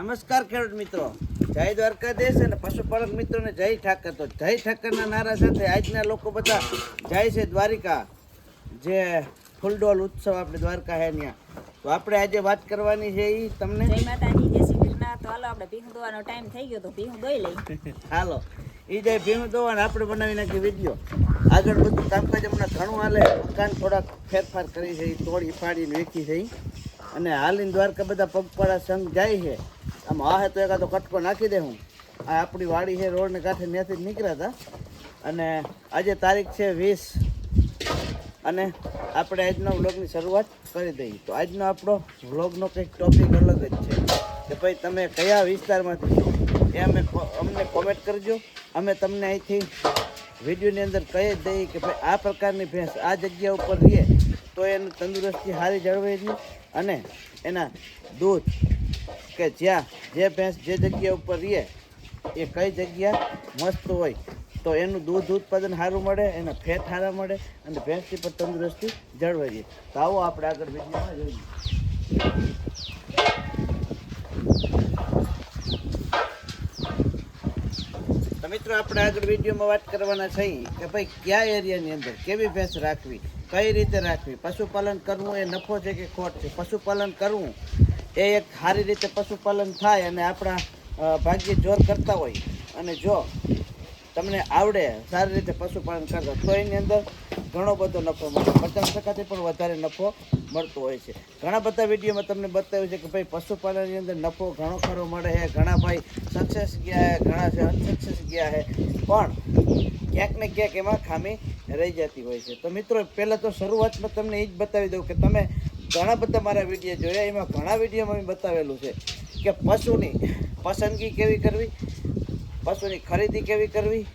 નમસ્કાર ખેડૂત મિત્રો. જય દ્વારકાધીશ અને પશુપાલક મિત્રોને જય ઠાકર. તો જય ઠાકરના નારા સાથે આજના લોકો બધા જાય છે દ્વારિકા જે ફૂલડોલ ઉત્સવ આપણે દ્વારકા હે ત્યાં તો આપણે આજે વાત કરવાની છે એ તમને. જય માતાજી જય શ્રી કૃષ્ણ. તો હાલો આપણે ભીંગ દોવાનો ટાઈમ થઈ ગયો તો ભીંગ દોઈ લઈ હાલો. એ જે ભીમ દોવાને આપણે બનાવી નાખી વીડિયો. આગળ બધું કામકાજ હમણાં ઘણું હાલે. મકાન થોડાક ફેરફાર કરી છે તોડી ફાડીને વેચી છે અને હાલીને દ્વારકા બધા પગપાળા સંઘ જાય છે. આમ આ તો એકાદો કટકો નાખી દે હું. આ આપણી વાડી છે રોડને કાંઠે ત્યાંથી જ નીકળ્યા હતા. અને આજે તારીખ છે વીસ. અને આપણે આજનો વ્લોગની શરૂઆત કરી દઈએ. તો આજનો આપણો વ્લોગનો કંઈક ટોપિક અલગ જ છે. કે ભાઈ તમે કયા વિસ્તારમાંથી એ અમે અમને કોમેન્ટ કરજો. અમે તમને અહીંથી વિડીયોની અંદર કહી જ દઈએ કે ભાઈ આ પ્રકારની ભેંસ આ જગ્યા ઉપર રહીએ તો એની તંદુરસ્તી સારી જળવાઈ રહી અને એના દૂધ કે જ્યાં જે ભેંસ જે જગ્યા ઉપર રહીએ એ કઈ જગ્યા મસ્ત હોય, તો એનું દૂધ ઉત્પાદન સારું મળે, એના ફેટ સારા મળે, અને ભેંસની પણ તંદુરસ્તી જળવાઈ રહે. તો આવો આપણે આગળ વિડીયોમાં જોઈએ. મિત્રો, આપણે આગળ વિડીયોમાં વાત કરવાના છીએ કે ભાઈ, કયા એરિયાની અંદર કેવી ભેંસ રાખવી, કઈ રીતે રાખવી, પશુપાલન કરવું એ નફો છે કે ખોટ છે? પશુપાલન કરવું એ એક સારી રીતે પશુપાલન થાય અને આપણા ભાગ્ય જોર કરતા હોય. અને જો તમને આવડે સારી રીતે પશુપાલન કરતા, તો એની અંદર ઘણો બધો નફો મળે. પચાસ ટકાથી પણ વધારે નફો મળતો હોય છે. ઘણા બધા વિડીયોમાં તમને બતાવ્યું છે કે ભાઈ, પશુપાલનની અંદર નફો ઘણો ખરો મળે છે. ઘણા ભાઈ સક્સેસ ગયા છે, ઘણા છે અનસક્સેસ ગયા છે. પણ ક્યાંક ને ક્યાંક એમાં ખામી રહી જતી હોય છે. તો મિત્રો, પહેલાં તો શરૂઆતમાં તમને એ જ બતાવી દઉં કે તમે ઘણા બધા મારા વીડિયો જોયા, એમાં ઘણા વિડીયોમાં મેં બતાવેલું છે કે પશુની પસંદગી કેવી કરવી, પશુની ખરીદી કેવી કરવી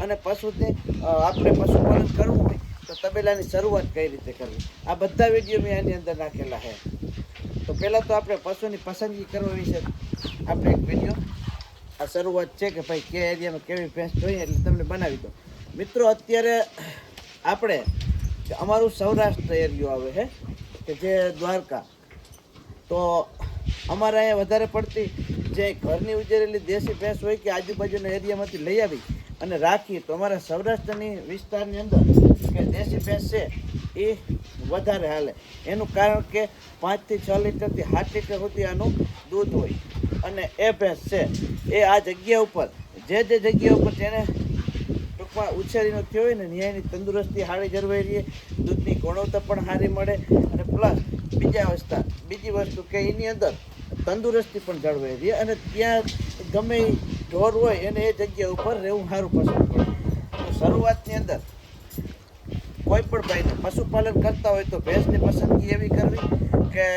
અને પશુને આપણે પશુપાલન કરવું હોય તો તબેલાની શરૂઆત કઈ રીતે કરવી. આ બધા વીડિયો મેં આની અંદર નાખેલા છે. તો પહેલાં તો આપણે પશુની પસંદગી કરવા વિશે આપણે એક વીડિયો આ શરૂઆત છે કે ભાઈ કયા એરિયામાં કેવી ભેંસ જોઈએ એટલે તમને બનાવી દો મિત્રો, અત્યારે આપણે અમારું સૌરાષ્ટ્ર એરિયો આવે છે. કે જે દ્વારકા. તો અમારે અહીંયા વધારે પડતી જે ઘરની ઉજેરેલી દેશી ભેંસ હોય કે આજુબાજુના એરિયામાંથી લઈ આવી અને રાખી, તો અમારા સૌરાષ્ટ્રની વિસ્તારની અંદર કે દેશી ભેંસ છે, એ વધારે હાલે. એનું કારણ કે પાંચથી છ લીટરથી સાત લીટર સુધી આનું દૂધ હોય. અને એ ભેંસ છે, એ આ જગ્યા ઉપર, જે જે જગ્યા ઉપર જેને ટૂંકમાં ઉછેરીનો થયો હોય ને, ન્યાયની તંદુરસ્તી સારી જળવાઈ રહે, દૂધની ગુણવત્તા પણ સારી મળે, અને પ્લસ બીજા અવસ્થા બીજી વસ્તુ કે એની અંદર તંદુરસ્તી પણ જળવાઈ રહે, અને ત્યાં ગમે ઢોર હોય, એને એ જગ્યા ઉપર રહેવું સારું પસંદ પડે. તો શરૂઆતની અંદર કોઈ પણ ભાઈને પશુપાલન કરતા હોય તો ભેંસની પસંદગી એવી કરવી કે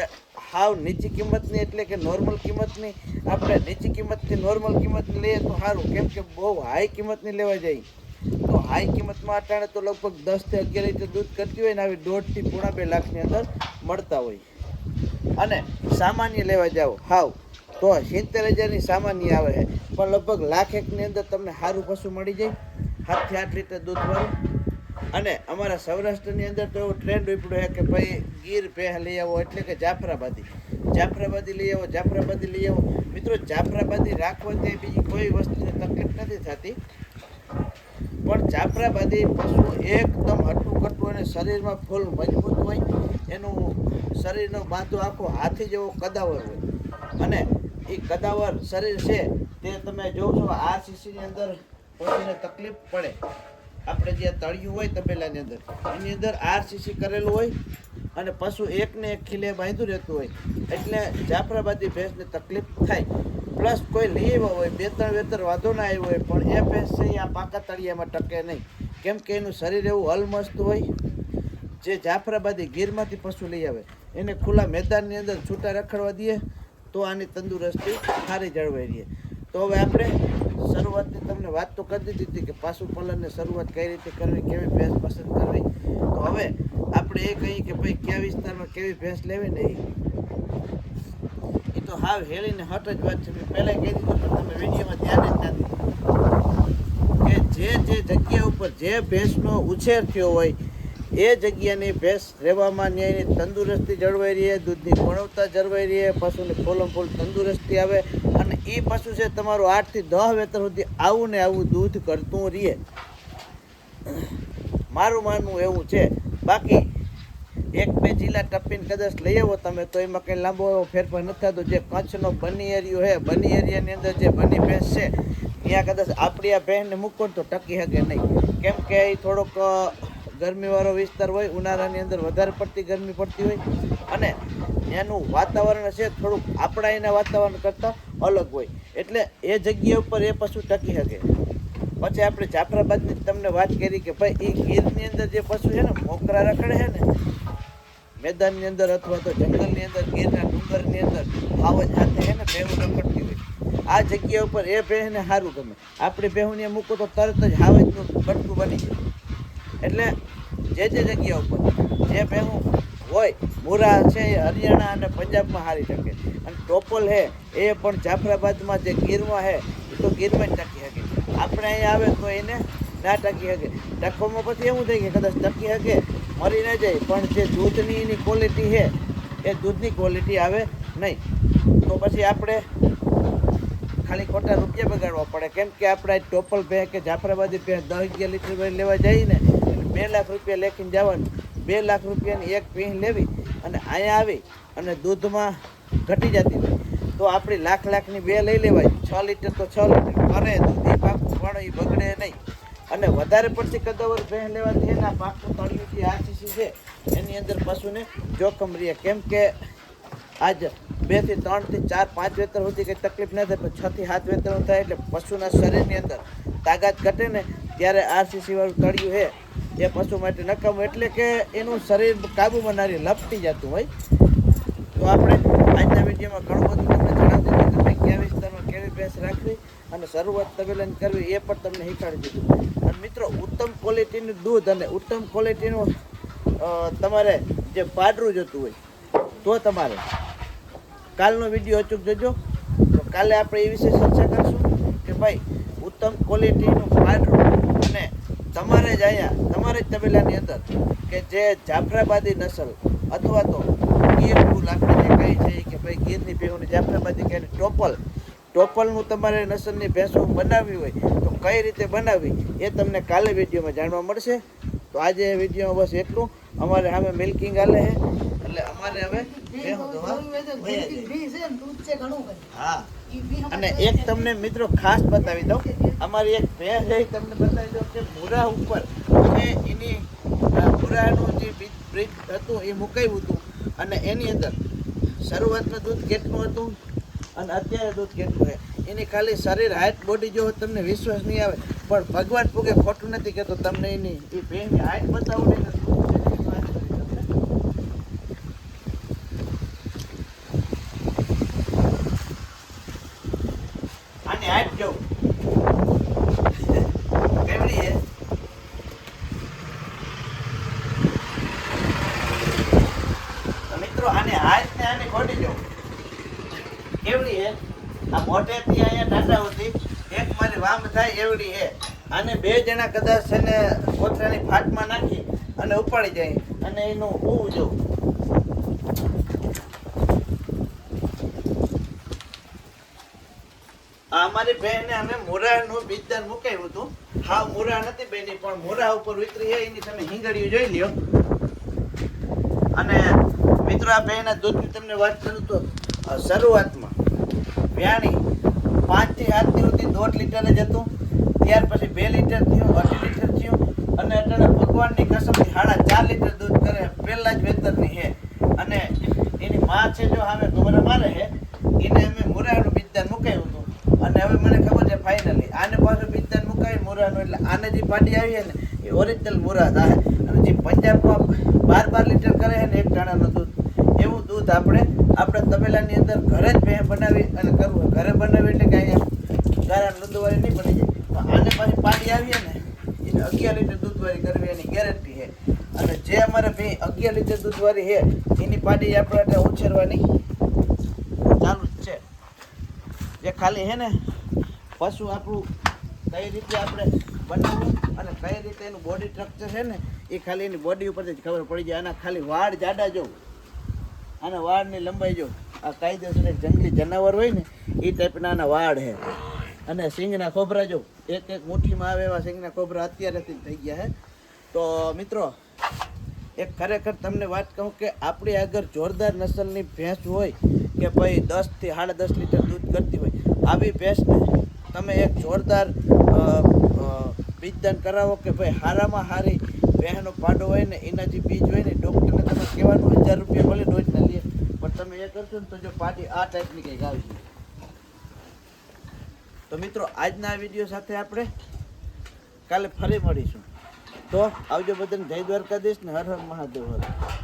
હાવ નીચી કિંમતની એટલે કે નોર્મલ કિંમતની. આપણે નીચી કિંમતથી નોર્મલ કિંમતની લઈએ તો સારું કેમ કે બહુ હાઈ કિંમતની લેવા તો હાઈ કિંમતમાં અટાણે તો લગભગ દસથી અગિયાર લીટર દૂધ કરતી હોય ને આવી દોઢથી પોણા બે લાખની અંદર મળતા હોય. અને સામાન્ય લેવા જાઓ, હાવ, તો સિત્તેર હજારની સામાન્ય આવે છે. પણ લગભગ લાખ એકની અંદર તમને સારું પશુ મળી જાય, સાતથી આઠ લીટર દૂધવાળું અને અમારા સૌરાષ્ટ્રની અંદર તો એવો ટ્રેન્ડ ઉપડ્યો છે કે ભાઈ ગીર ભેહ લઈ આવો, એટલે કે જાફરાબાદી. જાફરાબાદી લઈ આવો, જાફરાબાદી લઈ આવો. મિત્રો, જાફરાબાદી રાખવાથી બીજી કોઈ વસ્તુની તકલીફ નથી થતી. પણ જાફરાબાદી પશુ એકદમ હટું કટું અને શરીરમાં ફૂલ મજબૂત હોય, એનું શરીરનો બાંધો આખો હાથી જેવો કદાવર હોય. અને એ કદાવર શરીર છે તે તમે જોશો આ શીશીની અંદર પશુને તકલીફ પડે. આપણે જે તળિયું હોય તબેલાની અંદર, એની અંદર આરસીસી કરેલું હોય અને પશુ એકને એક ખીલે બાંધ્યું રહેતું હોય, એટલે જાફરાબાદી ભેંસને તકલીફ થાય. પ્લસ કોઈ લઈ આવ્યો હોય, બે ત્રણ વેતર વાંધો ના આવ્યો હોય, પણ એ ભેંસ છે આ પાકા તળિયામાં ટકે નહીં. કેમ કે એનું શરીર એવું હલમસ્ત હોય, જે જાફરાબાદી ગીરમાંથી પશુ લઈ આવે. એને ખુલ્લા મેદાનની અંદર છૂટા રખડવા દઈએ, તો આની તંદુરસ્તી સારી જળવાઈ રહે. તો હવે આપણે શરૂઆતની તમને વાત તો કરી દીધી હતી કે પશુપાલનની શરૂઆત કઈ રીતે કરવી, કેવી ભેંસ પસંદ કરવી. તો હવે આપણે એ કહીએ કે ભાઈ, કયા વિસ્તારમાં કેવી ભેંસ લેવી નહીં એ તો હાવ હેળીને હટ જ વાત છે. મેં પહેલાં કહી દીધું પણ તમે વિડીયોમાં ધ્યાન જ નથી કે જે જે જગ્યા ઉપર જે ભેંસનો ઉછેર થયો હોય, એ જગ્યાની ભેંસ રહેવામાં ન્યાયની તંદુરસ્તી જળવાઈ રહે, દૂધની ગુણવત્તા જળવાઈ રહે, પશુની ફૂલમ ફૂલ તંદુરસ્તી આવે અને એ પશુ છે તમારું આઠથી દસ વેતર સુધી આવું ને આવું દૂધ કરતું રહે. મારું માનવું એવું છે બાકી, એક બે જિલ્લા ટપીને કદાચ લઈ આવો તમે, તો એમાં કંઈ લાંબો એવો ફેરફાર નથી થતો. જે કચ્છનો બની એરિયો છે, બની એરિયાની અંદર જે બની ભેંસ છે, ત્યાં કદાચ આપણી આ ભેંસને મૂકો તો ટકી શકે નહીં. કેમ કે એ થોડોક ગરમીવાળો વિસ્તાર હોય, ઉનાળાની અંદર વધારે પડતી ગરમી પડતી હોય. અને એનું વાતાવરણ છે, થોડુંક આપણા એના વાતાવરણ કરતાં અલગ હોય. એટલે એ જગ્યા ઉપર એ પશુ ટકી શકે. પછી આપણે જાફરાબાદની તમને વાત કરી કે ભાઈ એ ગીરની અંદર જે પશુ છે ને, મોકરા રખડે છે ને, મેદાનની અંદર અથવા તો જંગલની અંદર, ગીરના ડુંગરની અંદર આવજ હાથે છે ને, ભેહું રખડતી હોય. આ જગ્યા ઉપર એ ભેહને સારું ગમે. આપણી ભેહુંને મૂકો તો તરત જ હાવજનું બટકું બની જાય. એટલે જે જે જગ્યા ઉપર, જે ભેહું હોય, મુરા છે હરિયાણા અને પંજાબમાં હારી શકે. અને ટોપલ છે એ પણ જાફરાબાદમાં જે ગીરમાં છે એ તો ગીરમાં જ ટકી શકે આપણે અહીંયા આવે તો એને ના ટકી શકે ટકવામાં પછી એવું થાય કે કદાચ ટકી શકે મરી ના જાય. પણ જે દૂધની એની ક્વોલિટી છે એ દૂધની ક્વોલિટી આવે નહીં. તો પછી આપણે ખાલી ખોટા રૂપિયા બગાડવા પડે. કેમ કે આપણે ટોપલ ભે કે જાફરાબાદી ભે દસ અગિયાર લીટર લેવા જઈએ ને બે લાખ રૂપિયા લેખીને જવાનું. બે લાખ રૂપિયાની એક ભેં લેવી અને અહીંયા આવી અને દૂધમાં ઘટી જતી હોય તો આપણી લાખ લાખની બે લઈ લેવાય. છ લીટર તો છ લીટર કરે દૂધ એ પાકું પણ એ બગડે નહીં. અને વધારે પડતી કદાવર ભેહ લેવાથી એના પાકનું તળિયું જે આરસીસી છે. એની અંદર પશુને જોખમ રહે. કેમ કે આજ બેથી ત્રણથી ચાર, પાંચ વેતર સુધી કંઈ તકલીફ ન થાય, પણ છ થી સાત વેતર થાય એટલે પશુના શરીરની અંદર તાકાત ઘટે ને ત્યારે આરસીસી વાળું તળિયું છે. એ પશુ માટે નકામું એટલે કે એનું શરીર કાબુમાં નારી લપટી જતું હોય. તો આપણે આજના વિડીયોમાં ઘણું બધું તમને જણાવી દીધું તમે કયા વિસ્તારમાં કેવી ભેંસ રાખવી અને શરૂઆત તબેલાની કરવી એ પણ તમને શીખવાડી દીધું. અને મિત્રો, ઉત્તમ ક્વોલિટીનું દૂધ અને ઉત્તમ ક્વોલિટીનું તમારે જે પાડરું જતું હોય, તો તમારે. કાલનો વીડિયો અચૂક જોજો. તો કાલે આપણે એ વિશે ચર્ચા કરશું કે ભાઈ, ઉત્તમ ક્વોલિટીનું પાડરું તમારે જ અહીંયા તમારે જ તબેલાની અંદર કે જે જાફરાબાદી નસલ અથવા તો ગીર ફૂલ આપણે જે કહી છે કે ભાઈ ગીરની ભેહુની જાફરાબાદી કહે ટોપલ ટોપલનું તમારે નસલની ભેંસો બનાવવી હોય તો કઈ રીતે બનાવવી એ તમને કાલે વિડીયોમાં જાણવા મળશે. તો આજે વિડીયોમાં બસ એટલું. અમારે સામે મિલ્કિંગ આલે છે. એટલે અમારે હવે. હા. અને એક તમને મિત્રો ખાસ બતાવી દઉં. અમારી એક ભેંસ એ તમને બતાવી દઉં કે મુરા ઉપર અમે એની મુરાનું જે બ્રિજ હતું એ મુકાવ્યું હતું. અને એની અંદર શરૂઆતનું દૂધ કેટલું હતું અને અત્યારે દૂધ કેટલું છે. એની ખાલી શરીર હાઈટ બોડી જો તમને વિશ્વાસ નહીં આવે. પણ ભગવાન પૂગે ખોટું નથી કહેતો. તમને એની, એ ભેંસની હાઈટ બતાવું નહીં તો દૂધ છે એની વાત કરી તમને. આની હાઈટ જો કેવડી છે તો મિત્રો આની હાઈટ ને આની ખોટી જો કેવડી છે આ મોટેથી અહીંયા ટાટા સુધી એક મારી વામ થાય એવડી હે અને બે જણા કદાચ છે ને કોથરાની ફાટમાં નાખી અને ઉપાડી જાય. અને એનું ઉવું જવું અમારી બહેને અમે મોરાનું બીજદાન મુકાયું હતું. હા મોરા નથી બેની પણ મોરા ઉપર ઉતરી હે એની તમે હિંગળીઓ જોઈ લ્યો. અને મિત્રો, આ બહેના દૂધની તમને વાત કરું તો શરૂઆતમાં વ્યાણી પાંચથી સાત દિવસથી દોઢ લીટરે જતું. ત્યાર પછી બે લીટર થયું, અઢી લીટર થયું. અને અત્યારે ભગવાનની કસમથી સાડા ચાર લીટર દૂધ કરે. પહેલાં જ વેતરની છે અને એની માં છે જો અમે ગોબરા મારે છે એને અમે મુરાનું બીજદાન મુકાયું હતું. અને હવે મને ખબર છે ફાઇનલી આને પાછું બીજદાન મુકાવી મુરાનું એટલે આને જે પાટી આવી ને, એ ઓરિજિનલ મુરા થાય. અને જે પંજાબમાં બાર બાર લીટર કરે છે ને, એક ટાણાનું દૂધ. એવું દૂધ આપણે આપણે તબેલાની અંદર ઘરે જ બનાવી અને કરવું. ઘરે બનાવી એટલે કાંઈ ગારા દૂધવાળી નહીં બની જાય. પણ આને પાછી પાડી આવીએ ને, એને અગિયાર લીટર દૂધવાળી કરવી એની ગેરંટી છે. અને જે અમારે ભેં અગિયાર લીટર દૂધવાળી છે, એની પાડી આપણે એટલે ઉછેરવાની ચાલુ છે. જે ખાલી છે ને પશુ આપણું કઈ રીતે આપણે બનાવવું અને કઈ રીતે એનું બોડી સ્ટ્રક્ચર છે ને, એ ખાલી એની બોડી ઉપરથી જ ખબર પડી જાય. આના ખાલી વાળ જાડા જો. આના વાળની લંબાઈ જો, આ કાયદેસર એક જંગલી જનાવર હોય ને એ ટાઈપના આના વાળ છે અને સિંગના ખોબરા જો, એક એક મુઠ્ઠીમાં આવે એવા સિંગના ખોબરા અત્યારેથી થઈ ગયા છે તો મિત્રો, એક ખરેખર તમને વાત કહું કે આપણી આગળ જોરદાર નસલની ભેંસ હોય કે ભાઈ દસથી સાડા દસ લીટર દૂધ કરતી હોય, આવી ભેંસને તમે એક જોરદાર બીજદાન કરાવો કે ભાઈ હારામાં હારી બહેનો પાડો હોય ને, એના જે બીજ હોય ને ડૉક્ટરને તમે કહેવાનું, હજાર રૂપિયા ભલે ડોઝના લે. પણ તમે એ કરશો ને તો જો પાડી આ ટાઈપની કંઈક આવી. તો મિત્રો, આજના આ વીડિયો સાથે આપણે કાલે ફરી મળીશું. તો આવજો બધાને, જય દ્વારકાધીશ ને હર હર મહાદેવ હર.